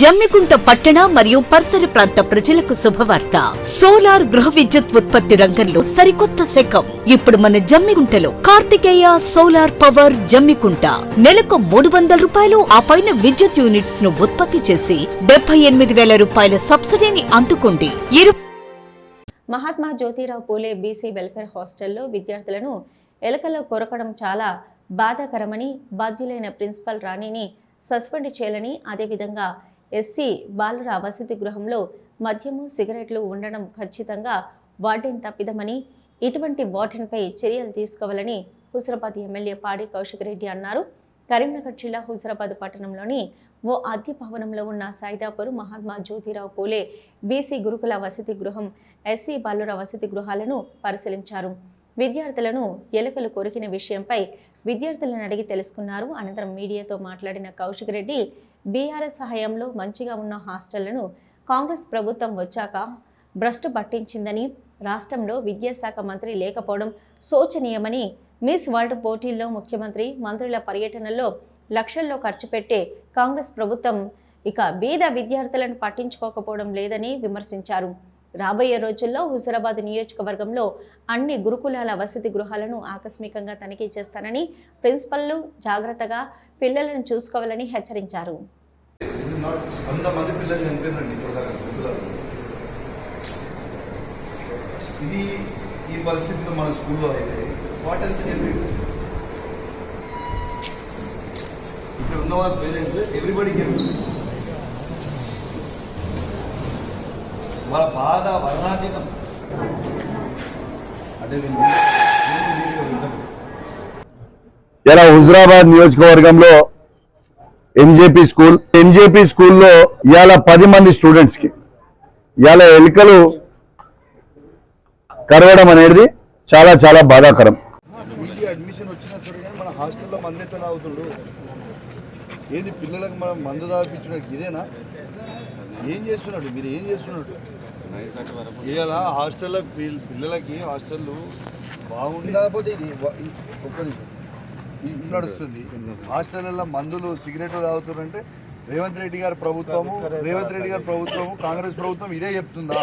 జమ్మికుంట పట్టణ మరియు పరిసర ప్రాంత ప్రజలకు శుభవార్త. సోలార్ గృహ విద్యుత్ ఉత్పత్తి రంగంలో సరికొత్త శకం. ఇప్పుడు మన జమ్మికుంటలో కార్తికేయ సోలార్ పవర్ జమ్మికుంట. నెలకు మూడు వందల రూపాయలు ఆ పైన విద్యుత్ యూనిట్స్ను ఉత్పత్తి చేసి డెబ్బై ఎనిమిది వేల రూపాయల సబ్సిడీని అందుకోండి. మహాత్మా జ్యోతిరావు పూలే బీసీ వెల్ఫేర్ హాస్టల్లో విద్యార్థులను ఎలకల్లో కొరకడం చాలా బాధాకరమని బాధ్యులైన ప్రిన్సిపల్ రాణిని సస్పెండ్ చేయాలని అదేవిధంగా ఎస్సీ బాలుర వసతి గృహంలో మద్యము సిగరెట్లు ఉండడం ఖచ్చితంగా వార్డెన్ తప్పిదమని ఇటువంటి వార్డెన్పై చర్యలు తీసుకోవాలని హుజరాబాద్ ఎమ్మెల్యే పాడి కౌశిక్ రెడ్డి అన్నారు. కరీంనగర్ జిల్లా హుజరాబాద్ పట్టణంలోని ఓ అద్దె భవనంలో ఉన్న సైదాపూర్ మహాత్మా జ్యోతిరావు పూలే బీసీ గురుకుల వసతి గృహం ఎస్సీ బాలుర వసతి గృహాలను పరిశీలించారు. విద్యార్థులను ఎలుకలు కొరికిన విషయంపై విద్యార్థులను అడిగి తెలుసుకున్నారు. అనంతరం మీడియాతో మాట్లాడిన కౌశిక్ రెడ్డి బీఆర్ఎస్ సహాయంలో మంచిగా ఉన్న హాస్టళ్ళను కాంగ్రెస్ ప్రభుత్వం వచ్చాక భ్రష్టు పట్టించిందని రాష్ట్రంలో విద్యాశాఖ మంత్రి లేకపోవడం శోచనీయమని మిస్ వరల్డ్ పోటీల్లో ముఖ్యమంత్రి మంత్రుల పర్యటనలో లక్షల్లో ఖర్చు పెట్టే కాంగ్రెస్ ప్రభుత్వం ఇక బీద విద్యార్థులను పట్టించుకోకపోవడం లేదని విమర్శించారు. రాబోయే రోజుల్లో హుజరాబాద్ నియోజకవర్గంలో అన్ని గురుకులాల వసతి గృహాలను ఆకస్మికంగా తనిఖీ చేస్తానని ప్రిన్సిపల్లు జాగ్రత్తగా పిల్లలను చూసుకోవాలని హెచ్చరించారు. ఇది ఈ పరిస్థితిలో మన స్కూల్లో అయితే వాట్ ఎల్స్ కెన్ బి ఇక్కడ ఉన్న వాళ్ళ పేరెంట్స్ ఎవ్రీబడి కెన్ వాళ్ళ బాధ వర్ణాతీతం. అంటే వెళ్తారు. ఇలా హుజరాబాద్ నియోజకవర్గంలో ఎంజేపీ స్కూల్ ఎంజేపీ స్కూల్లో ఇవాళ పది మంది స్టూడెంట్స్కి ఇవాళ ఎలుకలు కరవడం అనేది చాలా చాలా బాధాకరం. అడ్మిషన్ వచ్చినా సరే కానీ మన హాస్టల్లో మందు ఎట్లా తాగుతుండు. ఏది పిల్లలకు మనం మందు తాగిపించడానికి ఇదేనా? ఏం చేస్తున్నాడు? మీరు ఏం చేస్తున్నాడు? ఇవాళ హాస్టల్లో పిల్- పిల్లలకి హాస్టల్లో బాగుంది కాకపోతే ఇది ఒక్క నిమిషం. నడుస్తుంది. హాస్టల్లో మందులు సిగరెట్లు తాగుతున్నారంటే రేవంత్ రెడ్డి గారి ప్రభుత్వము రేవంత్ రెడ్డి గారి ప్రభుత్వము కాంగ్రెస్ ప్రభుత్వం ఇదే చెప్తుందా?